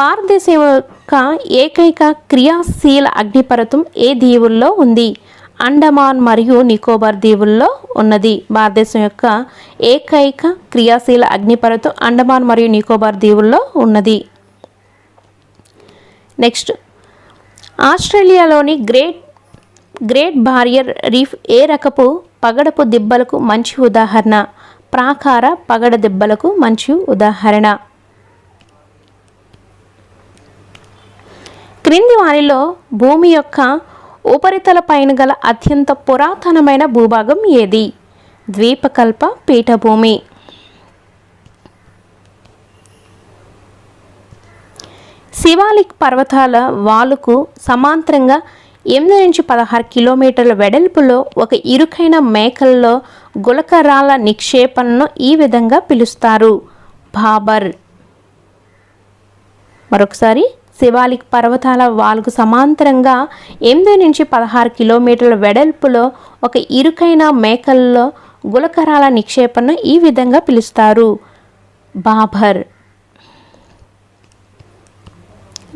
భారతదేశం యొక్క ఏకైక క్రియాశీల అగ్నిపర్వతం ఏ దీవుల్లో ఉంది? అండమాన్ మరియు నికోబార్ దీవుల్లో ఉన్నది. భారతదేశం యొక్క ఏకైక క్రియాశీల అగ్నిపర్వతం అండమాన్ మరియు నికోబార్ దీవుల్లో ఉన్నది. నెక్స్ట్. ఆస్ట్రేలియాలోని గ్రేట్ గ్రేట్ బారియర్ రీఫ్ ఏ రకపు పగడపు దిబ్బలకు మంచి ఉదాహరణ? ప్రాకార పగడ దిబ్బలకు మంచి ఉదాహరణ. క్రింది వారిలో భూమి యొక్క ఉపరితల పైన గల అత్యంత పురాతనమైన భూభాగం ఏది? ద్వీపకల్ప పీఠభూమి. శివాలిక్ పర్వతాల వాలుకు సమాంతరంగా ఎనిమిది నుంచి పదహారు కిలోమీటర్ల వెడల్పులో ఒక ఇరుకైన మేకల్లో గులకరాల నిక్షేపణను ఈ విధంగా పిలుస్తారు. బాబర్. మరొకసారి. శివాలిక్ పర్వతాల వాల్కు సమాంతరంగా ఎనిమిది నుంచి పదహారు కిలోమీటర్ల వెడల్పులో ఒక ఇరుకైన మేకల్లో గులకరాల నిక్షేపణను ఈ విధంగా పిలుస్తారు. బాబర్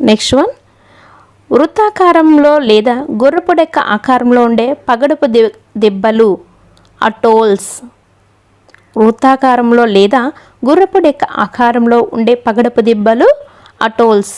నెక్స్ట్ వన్. వృత్తాకారంలో లేదా గుర్రపు డెక్క ఆకారంలో ఉండే పగడపు ది దిబ్బలు అటోల్స్. వృత్తాకారంలో లేదా గుర్రపు డెక్క ఆకారంలో ఉండే పగడపు దిబ్బలు అటోల్స్.